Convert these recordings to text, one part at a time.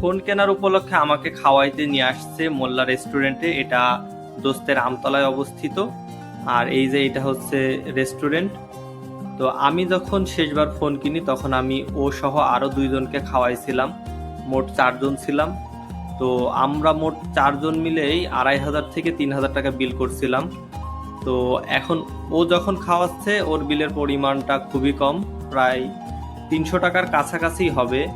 Phone কেনার উপলক্ষে আমাকে খাওয়াইতে নিয়ে আসছে মোল্লা রেস্টুরেন্টে। এটা দোস্তের আমতলায় অবস্থিত। আর এই যে এটা হচ্ছে রেস্টুরেন্ট। তো আমি যখন শেষবার ফোন কিনি, তখন আমি ও সহ আরও দুইজনকে খাওয়াইছিলাম। মোট চারজন ছিলাম। তো আমরা মোট চারজন মিলেই আড়াই হাজার থেকে তিন হাজার টাকা বিল করছিলাম। তো এখন ও যখন খাওয়াচ্ছে, ওর বিলের পরিমাণটা খুবই কম। প্রায় তিনশো টাকার কাছাকাছি হবে।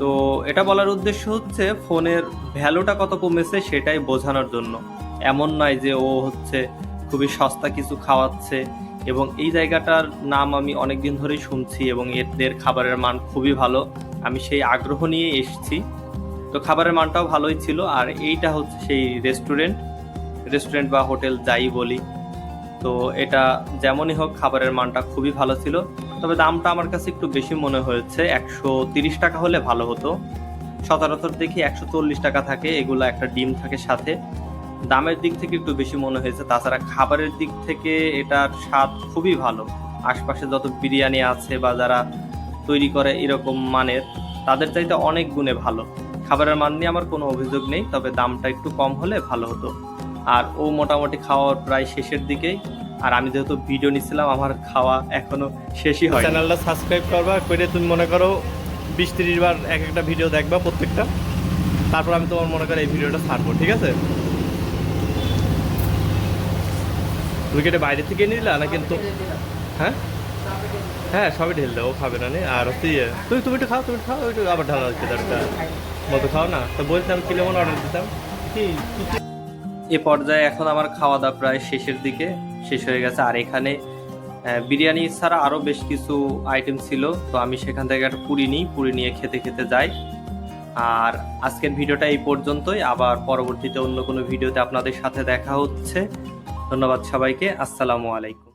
তো এটা বলার উদ্দেশ্য হচ্ছে ফোনের ভ্যালুটা কত কমেছে সেটাই বোঝানোর জন্য। এমন নয় যে ও হচ্ছে খুবই সস্তা কিছু খাওয়াচ্ছে এবং এই জায়গাটার নাম আমি অনেক দিন ধরেই শুনছি এবং এদের খাবারের মান খুবই ভালো। আমি সেই আগ্রহ নিয়ে এসেছি। তো খাবারের মানটাও ভালোই ছিল আর এইটা হচ্ছে সেই রেস্টুরেন্ট। রেস্টুরেন্ট বা হোটেল যাই বলি। তো এটা যেমনই হোক খাবারের মানটা খুবই ভালো ছিল। তবে দামটা আমার কাছে একটু বেশি মনে হয়েছে। একশো তিরিশ টাকা হলে ভালো হতো। সচরাচর দেখি একশো চল্লিশ টাকা থাকে, এগুলো একটা ডিম থাকে সাথে। দামের দিক থেকে একটু বেশি মনে হয়েছে। তাছাড়া খাবারের দিক থেকে এটার স্বাদ খুবই ভালো। আশপাশে যত বিরিয়ানি আছে বা যারা তৈরি করে এরকম মানের, তাদের চাইতে অনেক গুণে ভালো। খাবারের মান নিয়ে আমার কোনো অভিযোগ নেই, তবে দামটা একটু কম হলে ভালো হতো। আর ও মোটামুটি খাওয়ার প্রায় শেষের দিকেই। আর আমি যেহেতু ভিডিও নিছিলাম আমার খাওয়া এখনও শেষই হয় চ্যানেলটা সাবস্ক্রাইব করবা করে তুমি মনে করো বিশ তিরিশ বার এক একটা ভিডিও দেখবা প্রত্যেকটা। তারপর আমি তোমার মনে করো এই ভিডিওটা ছাড়বো ঠিক আছে? তুমি কি এটা বাইরে থেকে নিলা না কিন্তু হ্যাঁ? হ্যাঁ সবই ঢেল দাও ও খাবে না নে। আর হচ্ছে ইয়ে তুমি তুমি একটু খাও তুমি খাও একটু আবার ঢালা হচ্ছে তারটা মতো খাও না? তো বলছিলাম কি লেমন অর্ডার দিতাম। কি এ পর্যায়ে এখন আমার খাওয়া দাওয়া প্রায় শেষের দিকে। শেষ হয়ে গেছে। আর এখানে বিরিয়ানি ছাড়া আরও বেশ কিছু আইটেম ছিল। তো আমি সেখান থেকে একটা পুরি নিই, পুরি নিয়ে খেতে খেতে যাই। আর আজকের ভিডিওটা এই পর্যন্তই। আবার পরবর্তীতে অন্য কোনো ভিডিওতে আপনাদের সাথে দেখা হচ্ছে। ধন্যবাদ সবাইকে। আসসালামু আলাইকুম।